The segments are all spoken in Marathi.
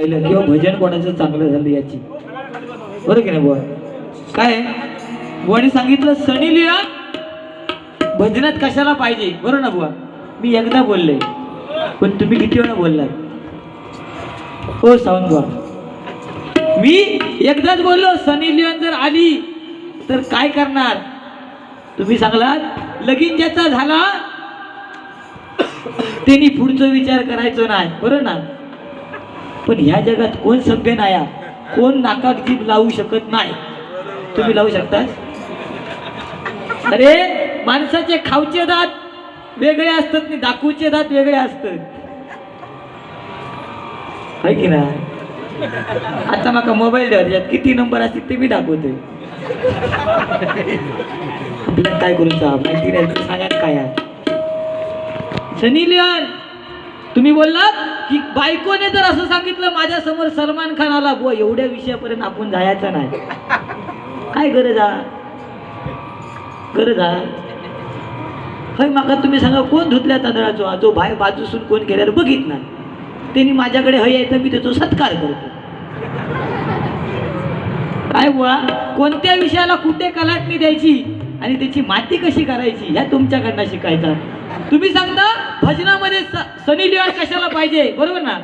राहिलं किंवा भजन कोणाचं चांगलं झालं याची. बरं की नाही बुवा? काय? बुवाने सांगितलं सनी लिओन भजनात कशाला पाहिजे? बरोबर ना बुवा? मी एकदा बोलले पण तुम्ही किती वेळा बोललात? हो सावंत बुवा. मी एकदाच बोललो सनी लिओन जर आली तर काय करणार? तुम्ही सांगलात लगीन ज्याचा झाला त्यांनी पुढचा विचार करायचो नाही. बरोबर ना? पण ह्या जगात कोण सभ्य नाही कोण नाकात जीभ लावू शकत नाही? तुम्ही लावू शकता अरे माणसाचे खाऊचे दात वेगळे असतात आणि दाखवूचे दात वेगळे असतात. है की ना आता माका मोबाईल द्यात किती नंबर असतील ते मी दाखवतोय. आपल्याला काय करूचा माहिती नाही सांगा काय आहे? सनी लिओन तुम्ही बोललात? की बायकोने जर असं सांगितलं माझ्यासमोर सलमान खान आला बुवा एवढ्या विषयापर्यंत आपण जायचं नाही. काय गरज आ गरज आ हय माका तुम्ही सांगा कोण धुतल्या तांदळाचो? जो बाय बाजूसून कोण केल्यावर बघितला त्यांनी माझ्याकडे हय येतं मी त्याचा सत्कार करतो. काय बुवा? कोणत्या विषयाला कुठे कलाटणी द्यायची आणि त्याची माती कशी करायची ह्या तुमच्याकडनं शिकायचा तुम्ही सांगता भजनामध्ये सनी लिओन कशाला पाहिजे? बरोबर ना?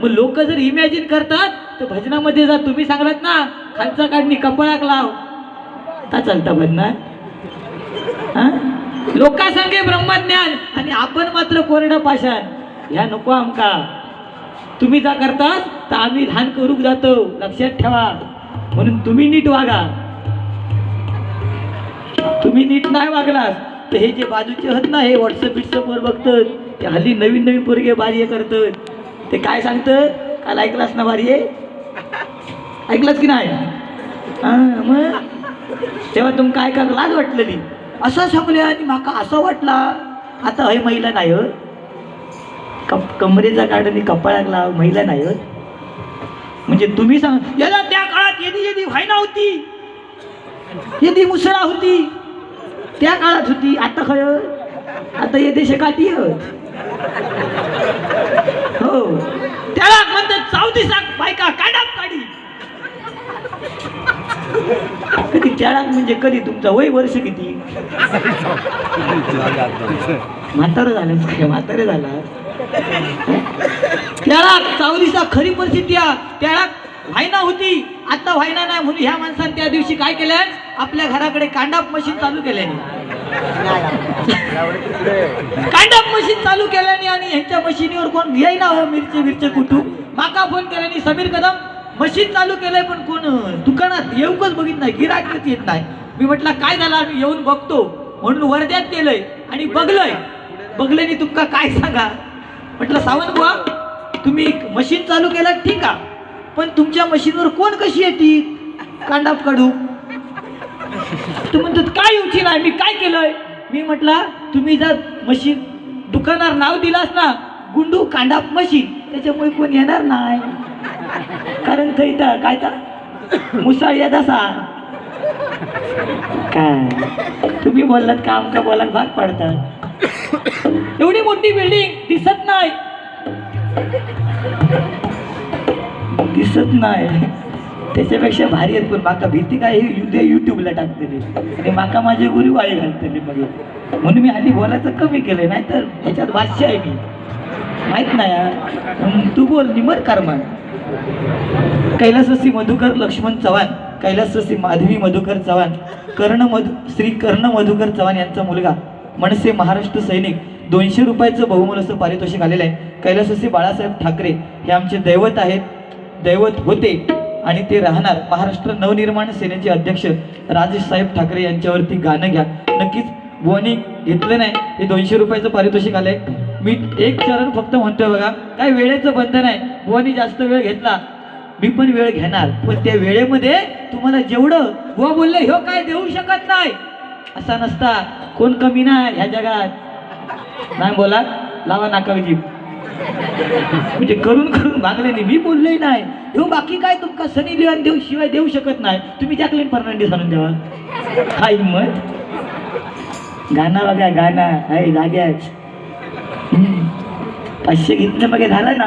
मग लोक जर इमॅजिन करतात तर भजनामध्ये जर तुम्ही सांगलात ना खालचा काढणी कपळाक लाव. का चालता भजनात लोका सांगे ब्रह्मज्ञान आणि आपण मात्र कोरडं पाषाण. ह्या नको आमका. तुम्ही जा करतात तर आम्ही लहान करूक जातो. लक्षात ठेवा. म्हणून तुम्ही नीट वागा. तुम्ही नीट नाही वागलास तर हे जे बाजूचे आहेत ना हे व्हॉट्सअप बिट्सअपवर बघतात. ते हल्ली नवीन नवीन पोरगे बार्य करतात. ते काय सांगतं काल ऐकलास ना बार्ये ऐकलास की नाही? हां मग? तेव्हा तुम काय का लाज वाटलेली. असं सांगले आणि माका असं वाटला आता हय महिला नाही हो कप कमरेचा काढणी कपाळात लाव महिला नाही हो म्हणजे तुम्ही सांग याला त्या काळात येदी येदी व्हायना होती. येदी मुसळा होती. त्या काळात होती आता खय आता येते शकाटी हो. त्याला म्हणतात चावती साक बायका काढाप काढी. कधी त्याळाक म्हणजे कधी तुमचा वय वर्ष किती? म्हातारं झालं काय म्हातारे झाला. त्याळाक चावलीसा खरी परिस्थिती आहे. त्याळाक व्हायना होती. आता व्हायना नाही म्हणून ह्या माणसाने त्या दिवशी काय केलं? आपल्या घराकडे कांडाप मशीन चालू केल्याने. कांडाप मशीन चालू केल्याने आणि ह्यांच्या मशीनीवर कोण येईना हो मिरचे मिरचे कुटू माका फोन केल्याने समीर कदम मशीन चालू केलंय पण कोण दुकानात येऊकच बघित नाही गिराकच येत नाही. मी म्हटलं काय झालं? आम्ही येऊन बघतो. म्हणून वर्ध्यात केलंय आणि बघलंय. बघल्याने तुमका काय सांगा? म्हटलं सावंत बुवा तुम्ही मशीन चालू केलं ठीक आहे पण तुमच्या मशीनवर कोण कशी येते? कांडाप काढू. तू म्हणतात काय येऊची नाही? मी काय केलंय? मी म्हटलं तुम्ही जर मशीन दुकानावर नाव दिलास ना गुंडू कांडा मशीन त्याच्यामुळे कोण येणार नाही. कारण थंय काय तर? मुसाळ येत असा काय? तुम्ही बोललात का? आमका बोलात भाग पडतात एवढी मोठी बिल्डिंग दिसत नाही. दिसत नाही. त्याच्यापेक्षा भारी आहेत पण माका भीती काय हे युट्यूबला टाकतली. आणि माका माझे गुरु वाई घालतली मग. म्हणून मी आधी बोलायचं कमी केलं नाही तर ह्याच्यात भाष्य आहे मी. माहीत नाही तू बोल निमर कर्मा कैलाससी मधुकर लक्ष्मण चव्हाण कैलाससी माधवी मधुकर चव्हाण कर्ण मधु श्री कर्ण मधुकर चव्हाण यांचा मुलगा मनसे महाराष्ट्र सैनिक दोनशे रुपयाचं बहुमूल असं पारितोषिक आलेलं आहे. कैलाससी बाळासाहेब ठाकरे हे आमचे दैवत आहेत दैवत होते. आणि ते राहणार महाराष्ट्र नवनिर्माण सेनेचे अध्यक्ष राजेश साहेब ठाकरे यांच्यावरती गाणं घ्या. नक्कीच बुवानी घेतलं नाही हे दोनशे रुपयाचं पारितोषिक आलंय. मी एक चरण फक्त म्हणतोय बघा काय वेळेचं बंधन आहे? बुवानी जास्त वेळ घेतला मी पण वेळ घेणार. पण त्या वेळेमध्ये तुम्हाला जेवढं व बोलले ह्यो काय देऊ शकत नाही? असा नसता. कोण कमी नाही ह्या जगात. नाही बोला लावा नाका जीप म्हणजे करून करून मागले नाही मी बोललोही नाही. हो बाकी काय तुमका सनी लिओन देऊ शिवाय देऊ शकत नाही. तुम्ही जॅकलीन फर्नांडिस आणून द्यावा हा हिंमत गाणं बघा गाणं. आहे जाग्याच पाचशे घेतलं बघा झालं ना?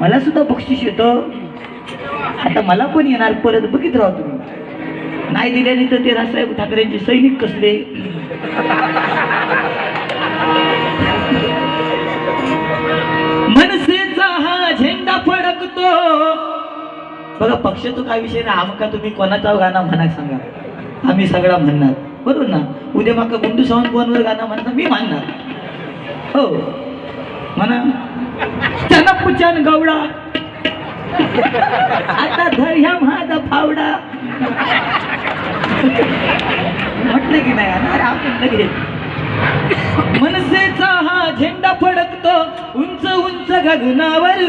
मला सुद्धा बक्षीस येतं. आता मला पण येणार? परत बघित राहा तुम्ही. नाही दिल्याने तर ते राजसाहेब ठाकरेंचे सैनिक कसले? बघा बघा पक्षाचा काय विषय ना आमका तुम्ही कोणाचा गाणं म्हणा सांगा. आम्ही सगळा म्हणणार. बरोबर ना? उद्या माका गुंडू सावंत कोणवर गाणं म्हणणार? मी म्हणणार हो. म्हणा. चनपुचन गवडा आता धर ह्या माझा फावडा. म्हटलं की नाही? अरे आपण लगेच मनसेचा हा झेंडा फडकतो उंच उंच गगनावर.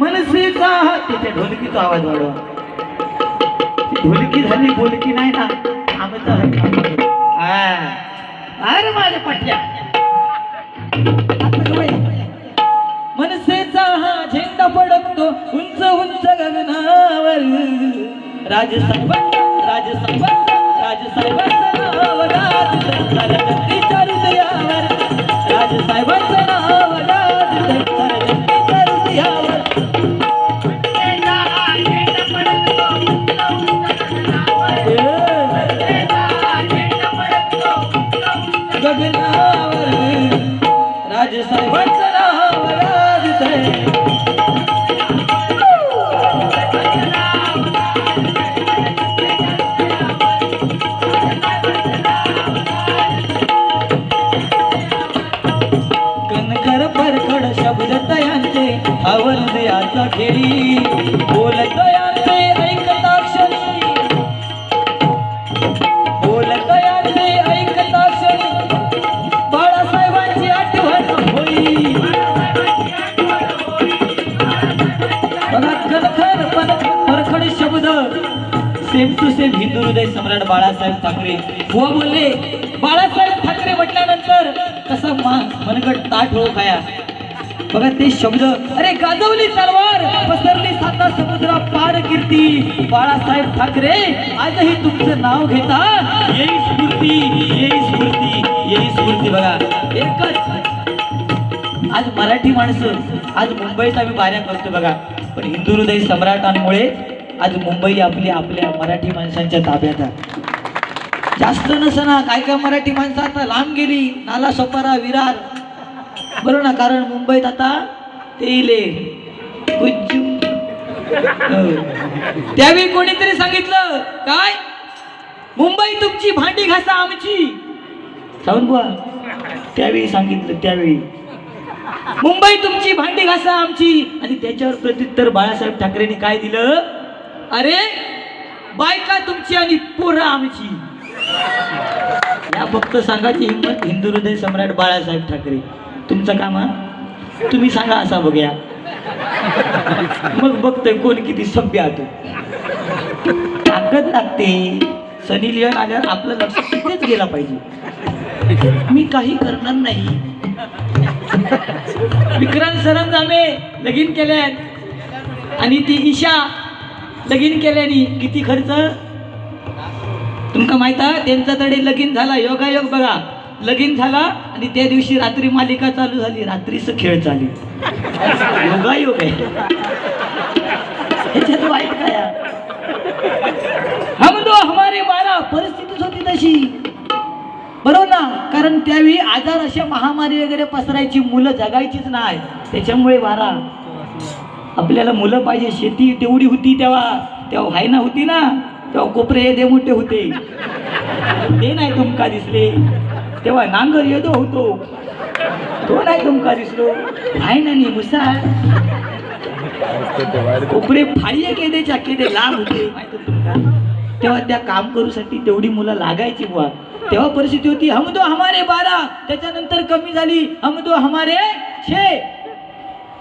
मनसेचा हा त्याच्या ढोलकीचा आवाज वाढवा. ढोलकी झाली बोलकी नाही ना. अरे माझ्या पट्ट्या मनसेचा हा झेंडा फडकतो उंच उंच गगनावर. राजसाहेबांचा राजसाहेबांचा राजसाहेबांचं नाव राज साऱ्या जगतीच्या राजसाहेबांचं हृदय सम्राट बाळासाहेब ठाकरे. व बोलले बाळासाहेब ठाकरे म्हटल्यानंतर कसं मा मनगट ताट हो खाया. बघा ते शब्द अरे गाजवली तलवार पसरली साता समुद्रा पार कीर्ती. बाळासाहेब ठाकरे आजही तुमचं नाव घेता. येई स्फूर्ती येई स्फूर्ती येई स्फूर्ती. बघा एकच. आज मराठी माणसं आज मुंबईत आम्ही बाऱ्या करतो बघा. पण हिंदू हृदय सम्राटांमुळे आज मुंबई आपली आपल्या मराठी माणसांच्या ताब्यात आहे. जास्त नसना काय काय मराठी माणसं आता लांब गेली नाला सोपारा विरार. बरोबर ना कारण मुंबईत आता ते इले. गुज्जू. हो. त्यावेळी कोणीतरी सांगितलं काय? मुंबई तुमची भांडी घासा आमची. सावंत बुवा त्यावेळी सांगितलं त्यावेळी. मुंबई तुमची भांडी घासा आमची. आणि त्याच्यावर प्रत्युत्तर बाळासाहेब ठाकरेंनी काय दिलं? अरे बायका तुमची आणि पोरं आमची. या फक्त सांगायची हिंमत हिंदू हृदय सम्राट बाळासाहेब ठाकरे. तुमचं काम हा? तुम्ही सांगा असा बघूया. मग बघतोय कोण किती सभ्य आतो ताकद लागते. सनी लिहन आल्यावर आपलं लक्ष तिथेच गेला पाहिजे. मी काही करणार नाही. विक्रांत सरंजामे लगीन केल्यात आणि ती ईशा लगीन केल्यानी किती खर्च? तुमका माहीत आहे त्यांचा तडे लगीन झाला योगायोग बघा. लगीन झाला आणि त्या दिवशी रात्री मालिका चालू झाली रात्रीच खेळ चालू. योगायोग आहे. वाईट काय हम दो हमारे बारा परिस्थितीच होती तशी. बरोबर ना? कारण त्यावेळी आजार अशा महामारी वगैरे पसरायची मुलं जगायचीच नाही. त्याच्यामुळे वारा आपल्याला मुलं पाहिजे. शेती तेवढी होती तेव्हा. तेव्हा व्हायना होती ना. तेव्हा कोपरे येदे मोठे होते. ते नाही तुमका दिसले. तेव्हा नांगर येदो होतो. तो नाही तुमका दिसलो. व्हायना नाही मुसा कोपरे फाळी केदेच्या केदे लांब होते. माहिती तुमका? तेव्हा त्या काम करूसाठी तेवढी मुलं लागायची बुवा. तेव्हा परिस्थिती होती हम दो हमारे बारा. त्याच्यानंतर कमी झाली हम दो हमारे छे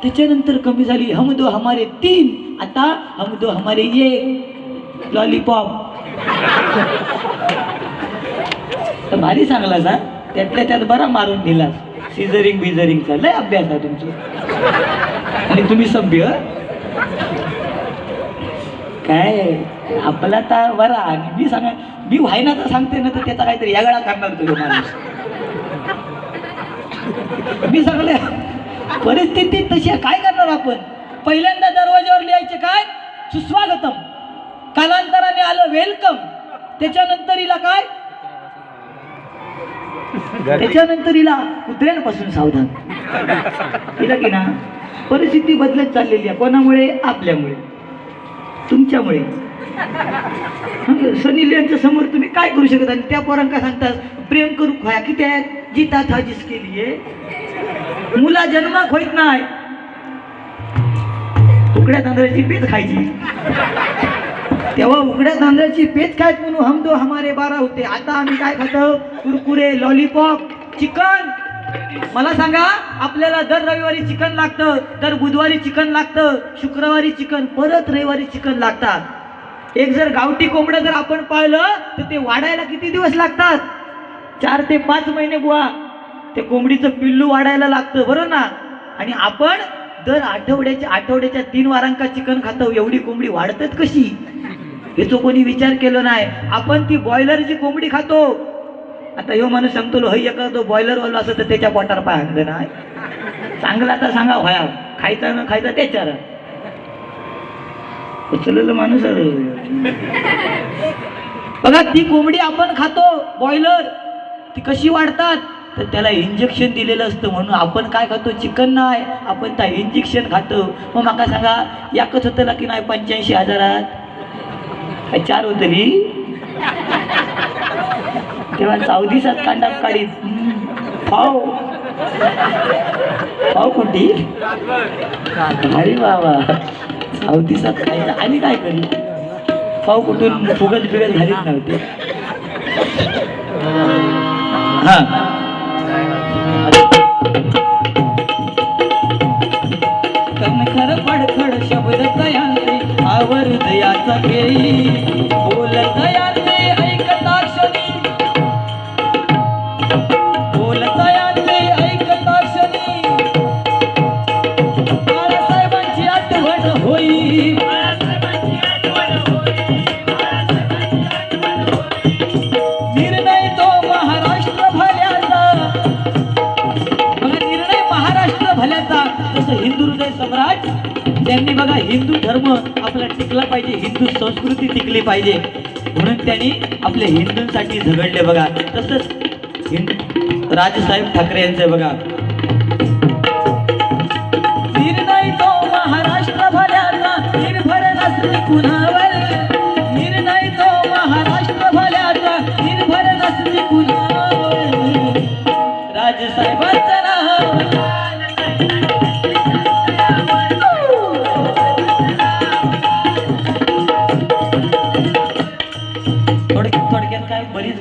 त्याच्यानंतर कमी झाली. हम दो हमारे तीन. आता हम दो हमारे एक. लॉलीपॉप तर भारी सांगला सा त्यातल्या त्यात बरा मारून दिला सिझरिंग बिझरिंगचा लय अभ्यास आहे तुमचा. आणि तुम्ही सभ्य काय? आपला तर बरा. आणि मी सांगा मी व्हायना तर सांगते ना तर त्याचा काहीतरी यागळा करणार तो माणूस. मी सांगले परिस्थिती तशी काय करणार आपण? पहिल्यांदा दरवाज्यावर लिहायचे काय? सुस्वागतम. कालांतराने आलं वेलकम त्याच्यानंतर हिला काय? त्याच्यानंतर हिला कुत्र्यांपासून सावधान. हिला की ना परिस्थिती बदलत चाललेली आहे. कोणामुळे? आपल्यामुळे. तुमच्यामुळे. म्हणजे सनी लिओनच्या समोर तुम्ही काय करू शकत? आणि त्या पोरांका सांगतात प्रेम करू खाया किती आहेत? जिता थाजीस केली आहे मुला जन्माक होत नाही. उकड्या तांदळाची पेज खायची. तेव्हा उकड्या तांदळाची पेज खायत म्हणून हमदो हमारे बारा होते. आता आम्ही काय खातो? कुरकुरे लॉलीपॉप चिकन मला सांगा आपल्याला दर रविवारी चिकन लागतं दर बुधवारी चिकन लागतं शुक्रवारी चिकन परत रविवारी चिकन लागतात. एक जर गावठी कोंबडं जर आपण पाळलं तर ते वाढायला किती दिवस लागतात? चार ते पाच महिने बुवा. ते कोंबडीचं पिल्लू वाढायला लागतं बरं ना? आणि आपण दर आठवड्याच्या आठवड्याच्या तीन वारांका चिकन खातो एवढी कोंबडी वाढतात कशी? याचो कोणी विचार केला नाही. आपण ती बॉयलरची कोंबडी खातो आता ह्यो माणूस सांगतो हय एका तो बॉयलरवाला असं तर त्याच्या पोटार पाय आणलं नाही चांगला आता सांगा होया खायचा न खायचा त्याच्यावर उचललेलं माणूस बघा ती कोंबडी आपण खातो बॉयलर ती कशी वाढतात? तर त्याला इंजेक्शन दिलेलं असतं म्हणून आपण काय खातो? चिकन नाही. आपण त्या इंजेक्शन खातो. मग माका सांगा याकच होतं की नाही? पंच्याऐंशी हजारात. चार होतं नी तेव्हा चौदिसात कांडा काढीत. फाव. फाव पाव कुठे अरे बाबा. चौदिसात खायचं आणि काय करी? फाव कुठून फुगत बिगत घालीत नव्हते. हा. saquei. Oh. त्यांनी बघा हिंदू धर्म आपला टिकला पाहिजे हिंदू संस्कृती टिकली पाहिजे. म्हणून त्यांनी आपल्या हिंदूंसाठी झगडले बघा. तसंच हिंद राजसाहेब ठाकरे यांचं बघा.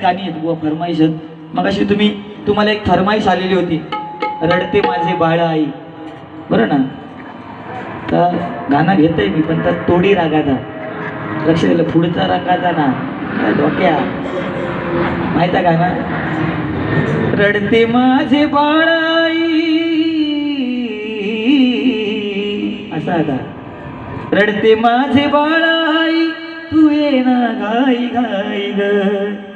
गाणी आहेत बुवा फरमाईश मग अशी तुम्ही तुम्हाला एक फरमाईश आलेली होती. रडते माझे बाळ आई. बरं ना? तर गाणं घेतोय मी पण तर तोडी रागाचा लक्ष दिलं पुढचा रागाचा ना. डोक्या माहीत आहे गाणं? रडते माझे बाळ आई. असा आता. रडते माझे बाळ आई तू ये ना गाई गाई ग.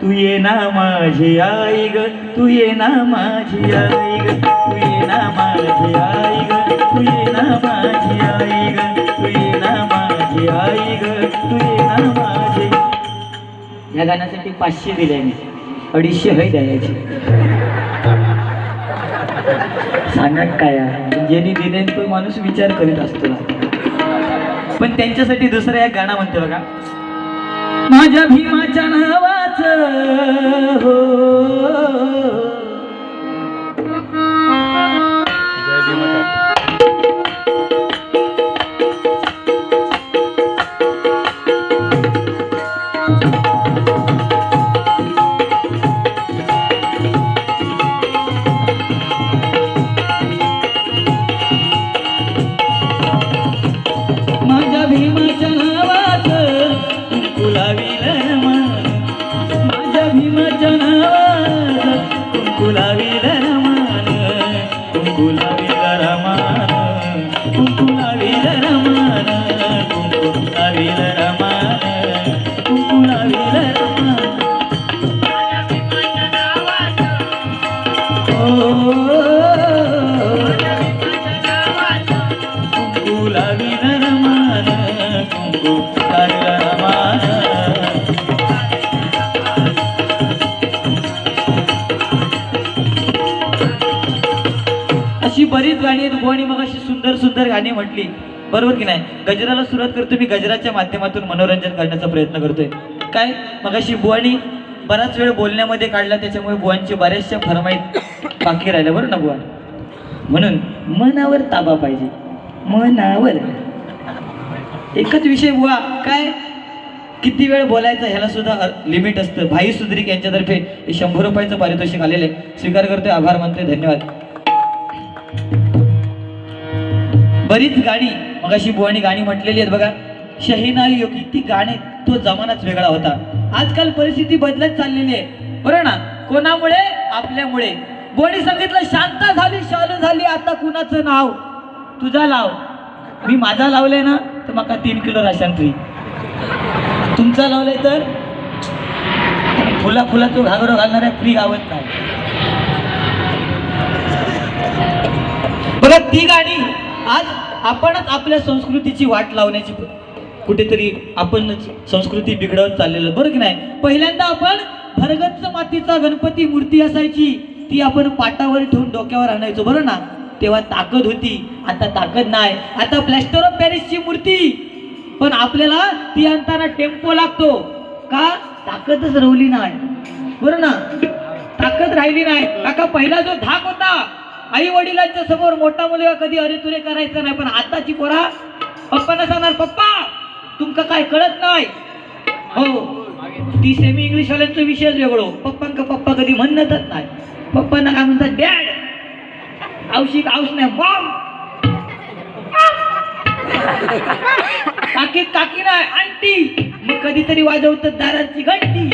तू ये ना माझी आई ग तू ये ना माझी आई ग तू ये ना माझी आई ग तू ये ना माझी आई ग तू ये ना माझी आई ग तू ये ना माझी या गाण्यासाठी पाचशे दिले मी अडीचशे हय द्यायची सांगत काय आहे? ज्यांनी दिले तो माणूस विचार करीत असतो पण त्यांच्यासाठी दुसरं एक गाणं म्हणते बघा माझ्या भीमाच्या नावाच हो. माझ्या अशी बरीच गाणी आहेत. कोणी मग अशी सुंदर सुंदर गाणी म्हटली. बरोबर की नाही? गजराला सुरुवात करतो मी गजराच्या माध्यमातून मनोरंजन करण्याचा प्रयत्न करतोय. काय? मग अशी बुवानी बराच वेळ बोलण्यामध्ये काढला त्याच्यामुळे बुवांची बऱ्याचशा फरमाईत बाकी राहिल्या बरं ना बुवा? म्हणून मनावर ताबा पाहिजे. मनावर. एकच विषय बुवा काय? किती वेळ बोलायचा ह्याला सुद्धा लिमिट असतं. भाई सुद्रिक यांच्यातर्फे हे शंभर रुपयाचं पारितोषिक आलेले स्वीकार करतोय. आभार मानतोय. धन्यवाद. बरीच गाणी मग अशी बुवानी गाणी म्हटलेली आहेत बघा. शहीनाई योगी ती गाणे तो जमानाच वेगळा होता. आजकाल परिस्थिती बदलत चाललेली आहे. बरोबर ना? कोणामुळे? आपल्यामुळे. बुवानी सांगितलं शांत झाली शालू झाली आता कुणाचं नाव? तुझा लाव. मी माझा लावलंय ना तर माका तीन किलो राशन फ्री तुमचा लावलाय तर? फुला फुला तो घागरो घालणाऱ्या फ्री गावत नाही बघा ती गाणी आज आपणच आपल्या संस्कृतीची वाट लावण्याची कुठेतरी आपण संस्कृती बिघडवत चाललेलं. बरं की नाही? पहिल्यांदा आपण भरगच्च मातीचा गणपती मूर्ती असायची ती आपण पाटावर ठेवून डोक्यावर आणायचो बरं ना? तेव्हा ताकद होती. आता ताकद नाही. आता प्लॅस्टर ऑफ पॅरिसची मूर्ती. पण आपल्याला ती आणताना टेम्पो लागतो. का? ताकदच रवली नाही. बरं ना? ताकद राहिली नाही. काका पहिला जो धाक होता आई वडिलांच्या समोर मोठा मुलगा कधी अरे तुरे करायचा नाही पण आताची पोरा पप्पांना सांगणार पप्पा तुमका काय कळत नाही? हो. ती सेमी इंग्लिश वाल्यांचं विषयच वेगळो हो. पप्पांका पप्पा कधी म्हणतच नाही. पप्पांना काय म्हणतात डॅड औषिक औष नाही मॉम काकी काकी नाही आंटी. मग कधीतरी वाजवतात दाराची घंटी.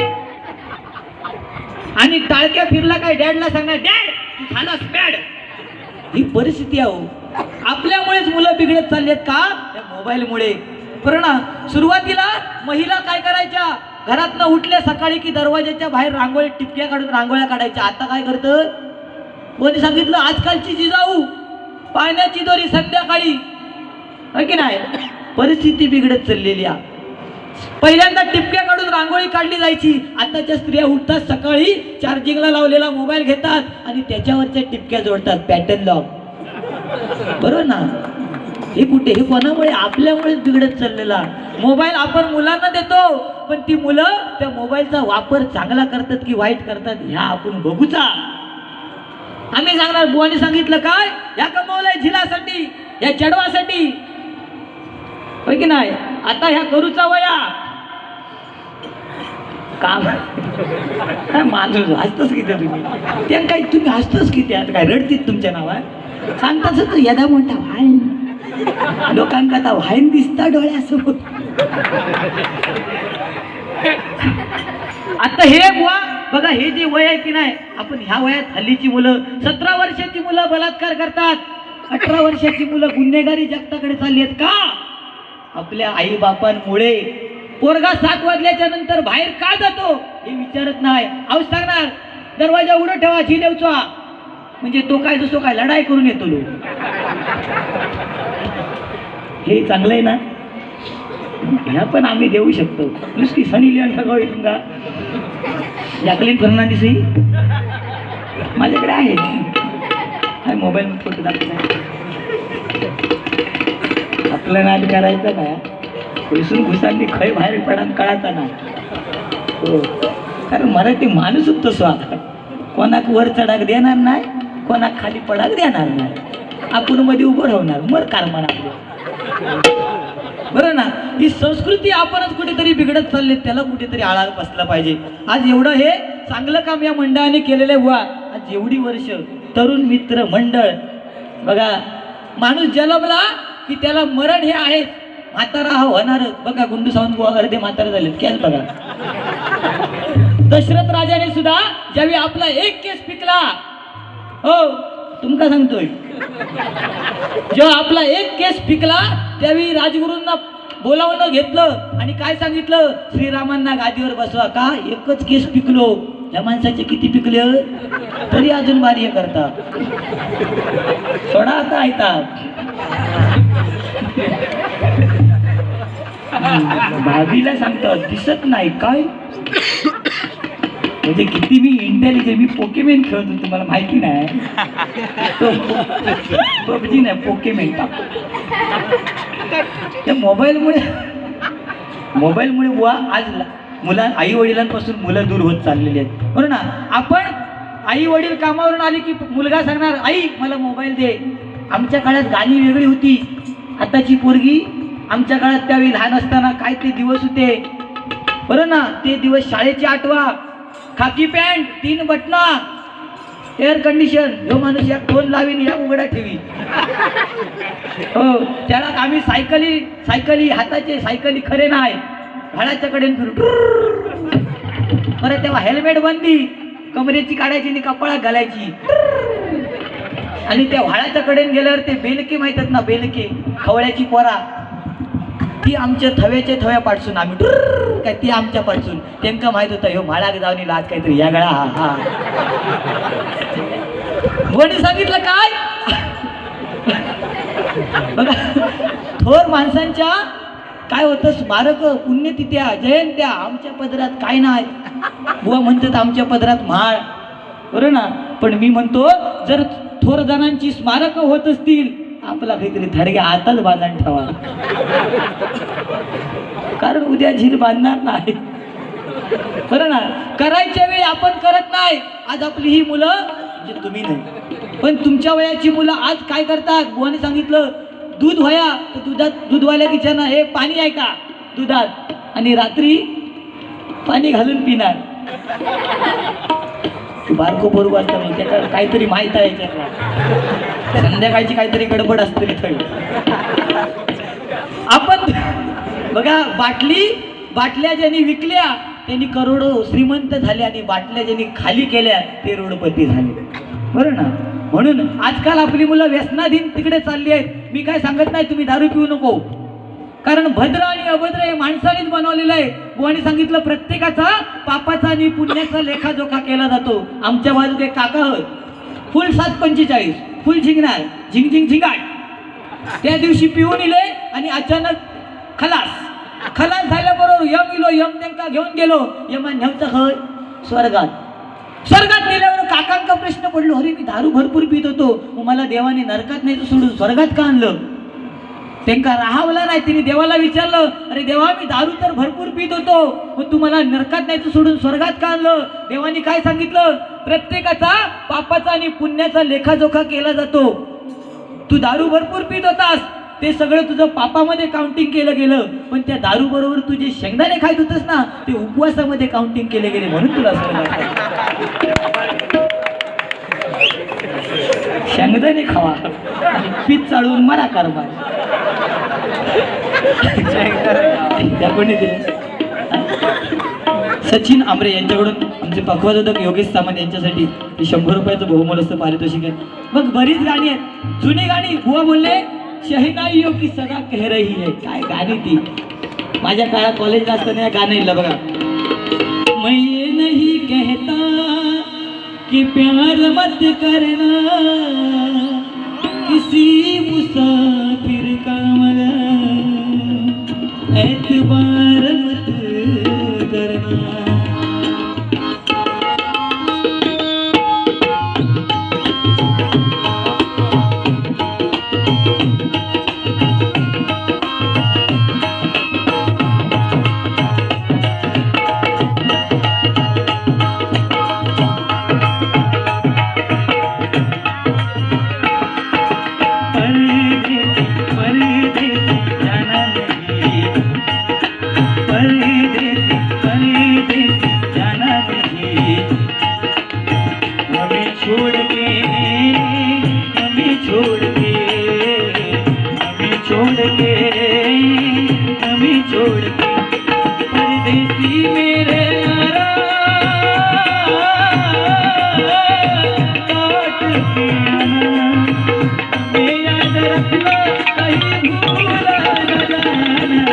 आणि टाळक्या फिरला काय डॅडला सांगणार डॅड झालास बॅड ही परिस्थिती आहो आपल्यामुळेच मुलं बिघडत चालली आहेत का? त्या मोबाईलमुळे. पण सुरुवातीला महिला काय करायच्या? घरातनं उठल्या सकाळी की दरवाजाच्या बाहेर रांगोळी टिपक्या काढून रांगोळ्या काढायच्या. आता काय करतं? कोणी सांगितलं? आजकालची जिजाऊ. पाण्याची दोरी संध्याकाळी. की नाही? परिस्थिती बिघडत चाललेली आहे. पहिल्यांदा टिपक्या काढून रांगोळी काढली जायची. आताच्या स्त्रिया उठतात सकाळी चार्जिंगला लावलेला मोबाईल घेतात आणि त्याच्यावरच्या टिपक्या जोडतात. पॅटर्न लॉक बरोबर ना? हे कुठे? हे कोणामुळे? आपल्यामुळेच बिघडत चाललेला. मोबाईल आपण मुलांना देतो पण ती मुलं त्या मोबाईलचा वापर चांगला करतात की वाईट करतात ह्या आपण बघूचा. आम्ही सांगणार बुवाने सांगितलं काय? या कमवलंय झिलासाठी या चढवासाठी. होय की नाही? आता ह्या करूचा वया. काम काय माणूस हसतच किती तुम्ही? त्या काही तुम्ही हसतच किती त्यात काय रडतीत तुमच्या नावात? सांगताच तर यदा म्हणता व्हाईन लोकांक आता व्हायन दिसता डोळ्यासमोर. आता हे बुवा बघा हे जे वय आहे की नाही आपण ह्या वयात हल्लीची मुलं सतरा वर्षाची मुलं बलात्कार करतात. अठरा वर्षाची मुलं गुन्हेगारी जगताकडे चालली आहेत. का? आपल्या आई बापांमुळे पोरगा सात वाजल्याच्या नंतर बाहेर का जातो हे विचारत नाही. आऊस सांगणार दरवाजा उडं ठेवा झिलेवचा म्हणजे तो काय जसो काय लढाई करून येतो लोक. हे चांगलं आहे ना? ह्या पण आम्ही देऊ शकतो. नुसती सनी लिओन ठगवावी तुमचा जॅकलीन फर्नांडिस ही माझ्याकडे आहे. मोबाईल फोटो दाखवतो. आपलं नाद करायचं काय पैसून घुसांनी खय बाहेर पडा कळायचा ना. हो. कारण मराठी माणूसच तसो आता कोणाक वर चढाक देणार नाही कोणाक खाली पडाक देणार नाही. आपण मध्ये उभं राहणार. मर कारमान आपलं बरं ना? ही संस्कृती आपणच कुठेतरी बिघडत चालली त्याला कुठेतरी आळा बसला पाहिजे. आज एवढं हे चांगलं काम या मंडळाने केलेलं आहे व्हा आज एवढी वर्ष तरुण मित्र मंडळ. बघा माणूस जन्मला की त्याला मरण हे आहे. म्हातारा हा होणारच बघा गुंडू सावंत बुवा अर्धे म्हातारे झालेत. केस बघा. दशरथ राजाने सुद्धा ज्यावेळी आपला एक केस पिकला हो तुमका सांगतोय? जेव्हा आपला एक केस पिकला त्यावेळी राजगुरूंना बोलावणं घेतलं आणि काय सांगितलं? श्रीरामांना गादीवर बसवा. का? एकच केस पिकलो. या माणसाचे किती पिकले तरी अजून बारी करता सोडा आता ऐकतात भाभीला सांगतात दिसत नाही काय? म्हणजे किती मी इंटेलिजंट मी पोकेमेन खेळतो तुम्हाला माहिती नाही. तो पबजी नाही पोकेमेन त्या मोबाईलमुळे मोबाईलमुळे बुवा आज मुला आई वडिलांपासून मुलं दूर होत चाललेली आहेत. म्हणून ना आपण आई वडील कामावरून आले की मुलगा सांगणार आई मला मोबाईल दे. आमच्या काळात गाणी वेगळी होती. आताची पोरगी आमच्या काळात त्यावेळी लहान असताना काय ते दिवस होते. बरं ना ते दिवस शाळेची आठवा. खाकी पॅन्ट तीन बटना एअर कंडिशन. जो माणूस या दोन लावीन या उघडा ठेवी हो त्याला आम्ही सायकली सायकली हाताचे सायकली खरे नाही. झाडाच्या कडेन फिरू बरं तेव्हा हेल्मेट बंदी. कमरेची काढायची आणि कपाळात घालायची. आणि त्या व्हाळाच्या कडेन गेल्यावर ते बेलके माहितात ना बेलके खवळ्याची पोरा. ती आमच्या थव्याच्या थव्या पाडसून आम्ही. काय ती आमच्या पाडसून त्यांका माहीत होतं ह्यो म्हाळाक जाऊन लाज काहीतरी या गळा हा हा. कोणी सांगितलं काय? बघा थोर माणसांच्या काय होतं? स्मारक पुण्यतिथ्या जयंत्या आमच्या पदरात काय नाही. बुवा म्हणतात आमच्या पदरात म्हाळ. बरं ना? पण मी म्हणतो जर थोर जणांची स्मारक होत असतील आपला काहीतरी थडग्या आताच बांधून ठेवा. कारण उद्या झील बांधणार नाही. बरं ना? करायच्या वेळी आपण करत नाही. आज आपली ही मुलं म्हणजे तुम्ही नाही. पण तुमच्या वयाची मुलं आज काय करतात? बुवाने सांगितलं दूध व्हाया तर दुधात दूधवाल्या तिच्यानं हे पाणी आहे का? दुधात. आणि रात्री पाणी घालून पिणार. बारको बरोबर असतं त्याच्यावर काहीतरी माहीत आहे याच्यातला. संध्याकाळची काहीतरी गडबड असते तिथं. आपण बघा बाटली बाटल्या ज्यांनी विकल्या त्यांनी करोडो श्रीमंत झाले आणि बाटल्या ज्यांनी खाली केल्या ते रोडपती झाले. बरं ना? म्हणून आजकाल आपली मुलं व्यसनाधीन तिकडे चालली आहेत. मी काय सांगत नाही तुम्ही दारू पिऊ नको. कारण भद्र आणि अभद्र हे माणसानेच बनवलेलं आहे. बुवाने सांगितलं प्रत्येकाचा पापाचा आणि पुण्याचा लेखाजोखा केला जातो. आमच्या बाजूक एक काका होत. फुल सात पंचेचाळीस फुल झिंगणार झिंग झिंग झिंगाट. त्या दिवशी पिऊन इले आणि अचानक खलास. खलास झाल्याबरोबर यम इलो यम त्यांना घेऊन गेलो. यमा नेवतं खय स्वर्गात. स्वर्गात गेल्यावर काकांचा प्रश्न पडलो अरे मी दारू भरपूर पित होतो. मग मला देवाने नरकात नाही तर सोडून स्वर्गात का आणलं? त्यांका राहावला नाही तिने देवाला विचारलं अरे देवा मी दारू तर भरपूर पित होतो मग तू मला नरकात नाही सोडून स्वर्गात का आणलं? देवाने काय सांगितलं? प्रत्येकाचा पापाचा आणि पुण्याचा लेखाजोखा केला जातो. तू दारू भरपूर पित होतास ते सगळं तुझं पापामध्ये काउंटिंग केलं गेलं पण त्या दारू बरोबर तू जे शेंगदाणे खायत होतस ना ते उपवासामध्ये काउंटिंग केले गेले म्हणून तुला शेंगदाणे खावा पीठ चाळून मरा कारभार. त्या कोणी दिले? सचिन आमरे यांच्याकडून आमचे पक्वादोदक योगेश सामंत यांच्यासाठी शंभर रुपयाचं बहुमोलचं पारितोषिक आहे. मग बरीच गाणी आहेत. जुनी गाणी बुवा बोलले शहिनाईयो की सदा कह रही है। काय गाणी ती? माझ्या काळात कॉलेजला असताना या गाणं इलं बघा. मैं ये नहीं कहता कि प्यार मत करना। किसी मुसाफिर का मगर एतबार